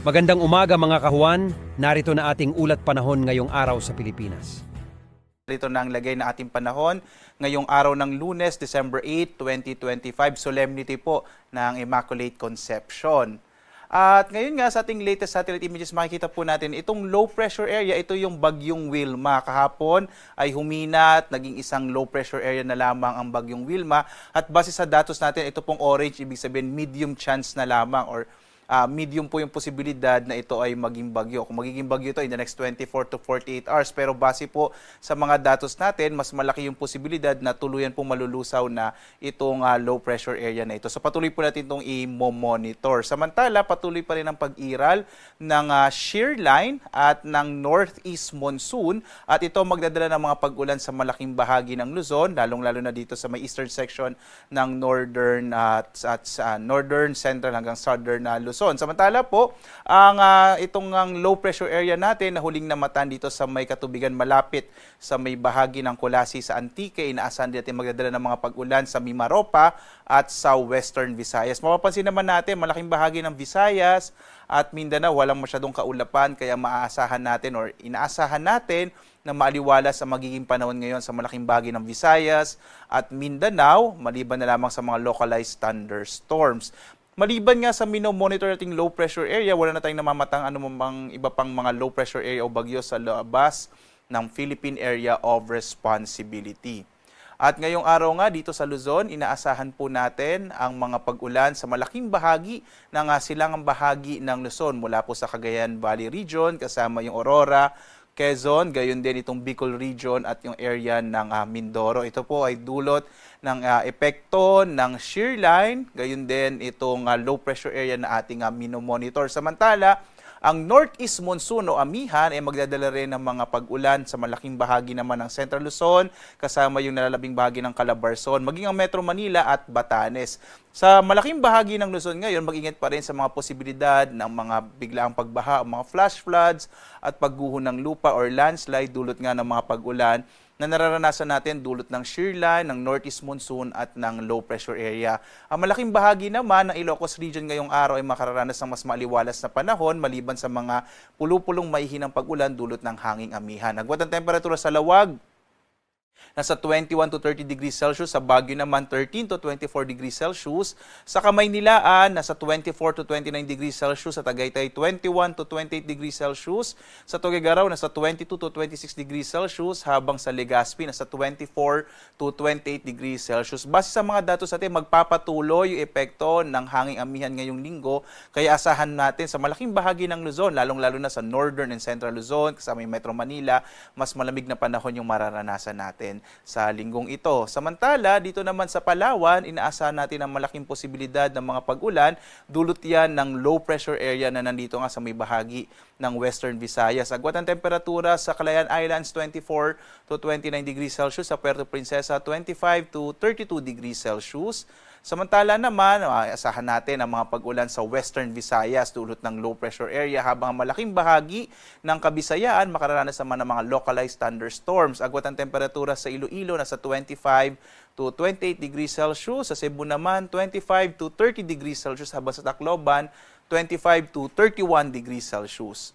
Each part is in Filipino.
Magandang umaga mga kahuan, narito na ating ulat panahon ngayong araw sa Pilipinas. Ito na ang lagay na ating panahon ngayong araw ng lunes, December 8, 2025, solemnity po ng Immaculate Conception. At ngayon nga sa ating latest satellite images makikita po natin itong low pressure area, ito yung bagyong Wilma. Kahapon ay humina at naging isang low pressure area na lamang ang bagyong Wilma. At base sa datos natin, ito pong orange, ibig sabihin medium chance na lamang or ah, medium po yung posibilidad na ito ay maging bagyo. Kung magiging bagyo ito in the next 24 to 48 hours. Pero base po sa mga datos natin, mas malaki yung posibilidad na tuluyan pong malulusaw na itong ah, low pressure area na ito. So patuloy po natin itong i-monitor. Samantala, patuloy pa rin ang pag-iral ng ah, shear line at ng northeast monsoon at ito magdadala ng mga pag-ulan sa malaking bahagi ng Luzon, lalong-lalo na dito sa may eastern section ng northern at, at sa northern, central hanggang southern na Luzon. Samantala po, ang ah, itong ang low pressure area natin na huling namatan dito sa may katubigan malapit sa may bahagi ng Kulasi sa Antique, inaasahan din natin magdadala ng mga pag-ulan sa Mimaropa at sa Western Visayas. Mapapansin naman natin, malaking bahagi ng Visayas at Mindanao walang masyadong kaulapan kaya maaasahan natin or inaasahan natin na maaliwala sa magiging panahon ngayon sa malaking bahagi ng Visayas at Mindanao maliban na lamang sa mga localized thunderstorms. Maliban nga sa mino-monitor nating low pressure area, wala na tayong namamatang ano mang iba pang mga low pressure area o bagyo sa labas ng Philippine Area of Responsibility. At ngayong araw nga dito sa Luzon, inaasahan po natin ang mga pag-ulan sa malaking bahagi ng silangang bahagi ng Luzon mula po sa Cagayan Valley Region kasama yung Aurora, Quezon, gayon din itong Bicol Region at yung area ng ah, Mindoro. Ito po ay dulot ng ah, epekto ng shear line, gayon din itong ah, low pressure area na ating uh, monitor. Samantala, ang northeast monsoon o amihan ay magdadala rin ng mga pag-ulan sa malaking bahagi naman ng Central Luzon, kasama yung nalalabing bahagi ng Calabarzon, maging ang Metro Manila at Batanes. Sa malaking bahagi ng Luzon ngayon, mag-ingat pa rin sa mga posibilidad ng mga biglaang pagbaha, mga flash floods at pagguho ng lupa or landslide dulot nga ng mga pag-ulan na nararanasan natin dulot ng shear line, ng northeast monsoon at ng low pressure area. Ang malaking bahagi naman ng Ilocos region ngayong araw ay makararanas ng mas maliwalas na panahon maliban sa mga pulupulong maihinang pag-ulan dulot ng hanging amihan. Agwat ang temperatura sa lawag, nasa 21 to 30 degrees Celsius. Sa Baguio naman, 13 to 24 degrees Celsius. Sa Kamaynilaan, nasa 24 to 29 degrees Celsius. Sa Tagaytay, 21 to 28 degrees Celsius. Sa Tuguegarao, nasa 22 to 26 degrees Celsius. Habang sa Legazpi, nasa 24 to 28 degrees Celsius. Base sa mga datos natin, magpapatuloy yung epekto ng hanging amihan ngayong linggo. Kaya asahan natin sa malaking bahagi ng Luzon, lalong-lalo na sa Northern and Central Luzon, kasama yung Metro Manila, mas malamig na panahon yung mararanasan natin sa linggong ito. Samantala, dito naman sa Palawan, inaasahan natin ang malaking posibilidad ng mga pag-ulan. Dulot yan ng low pressure area na nandito nga sa may bahagi ng Western Visayas. Agwat ang temperatura sa Calayan Islands, 24 to 29 degrees Celsius. Sa Puerto Princesa, 25 to 32 degrees Celsius. Samantala naman, ah, asahan natin ang mga pag-ulan sa Western Visayas dulot ng low pressure area habang ang malaking bahagi ng Kabisayaan makararanas naman ng mga localized thunderstorms. Agwat ang temperatura sa Iloilo nasa 25 to 28 degrees Celsius. Sa Cebu naman, 25 to 30 degrees Celsius habang sa Tacloban, 25 to 31 degrees Celsius.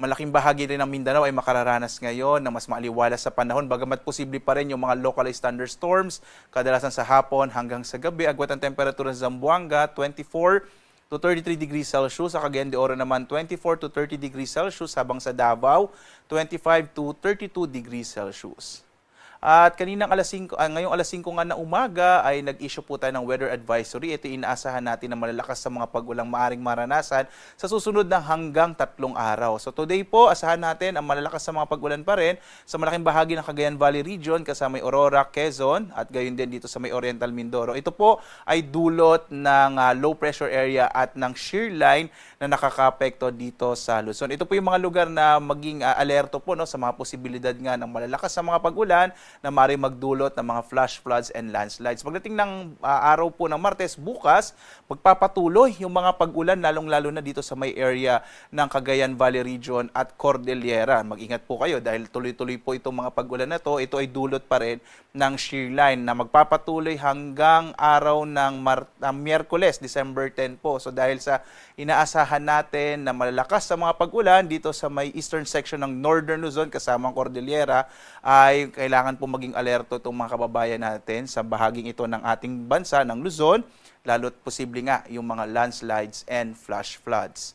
Malaking bahagi rin ng Mindanao ay makararanas ngayon ng mas maaliwalas sa panahon bagamat posible pa rin yung mga localized thunderstorms kadalasan sa hapon hanggang sa gabi. Agwat ang temperatura sa Zamboanga 24 to 33 degrees Celsius. Sa Cagayan de Oro naman 24 to 30 degrees Celsius habang sa Davao 25 to 32 degrees Celsius. At kaninang alas 5, ah, ngayong alas 5 nga na umaga ay nag-issue po tayo ng weather advisory. Ito inaasahan natin na malalakas sa mga pag-ulang maaring maranasan sa susunod na hanggang tatlong araw. So today po, asahan natin ang malalakas sa mga pag-ulan pa rin sa malaking bahagi ng Cagayan Valley Region kasama may Aurora, Quezon at gayon din dito sa may Oriental Mindoro. Ito po ay dulot ng ah, low pressure area at ng shear line na nakakapekto dito sa Luzon. Ito po yung mga lugar na maging ah, alerto po no, sa mga posibilidad nga ng malalakas sa mga pag-ulan na maaari magdulot ng mga flash floods and landslides. Pagdating ng ah, araw po ng Martes, bukas, magpapatuloy yung mga pag-ulan, lalong-lalo na dito sa may area ng Cagayan Valley Region at Cordillera. Mag-ingat po kayo dahil tuloy-tuloy po itong mga pag-ulan na to. Ito ay dulot pa rin ng shear line na magpapatuloy hanggang araw ng Mar- ah, Miyerkules, December 10 po. So dahil sa inaasahan natin na malalakas sa mga pag-ulan dito sa may eastern section ng Northern Luzon kasama ang Cordillera ay kailangan po maging alerto itong mga kababayan natin sa bahaging ito ng ating bansa ng Luzon lalo't posible nga yung mga landslides and flash floods.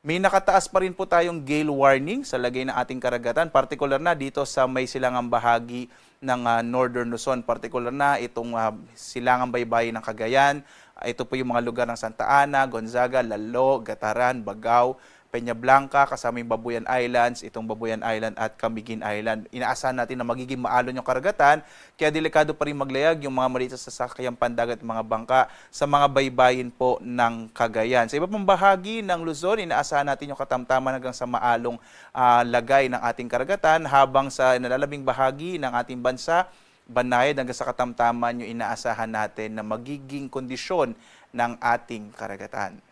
May nakataas pa rin po tayong gale warning sa lagay ng ating karagatan, particular na dito sa may silangang bahagi ng ah, Northern Luzon, particular na itong ah, silangang baybayin ng Cagayan. Ah, ito po yung mga lugar ng Santa Ana, Gonzaga, Lalo, Gataran, Bagao, Peña Blanca, kasama yung Babuyan Islands, itong Babuyan Island at Camiguin Island. Inaasahan natin na magiging maalon yung karagatan, kaya delikado pa rin maglayag yung mga maliit sa sasakyan pandagat at mga bangka sa mga baybayin po ng Cagayan. Sa iba pang bahagi ng Luzon, inaasahan natin yung katamtaman hanggang sa maalong ah, lagay ng ating karagatan habang sa nalalabing bahagi ng ating bansa, banayad hanggang sa katamtaman yung inaasahan natin na magiging kondisyon ng ating karagatan.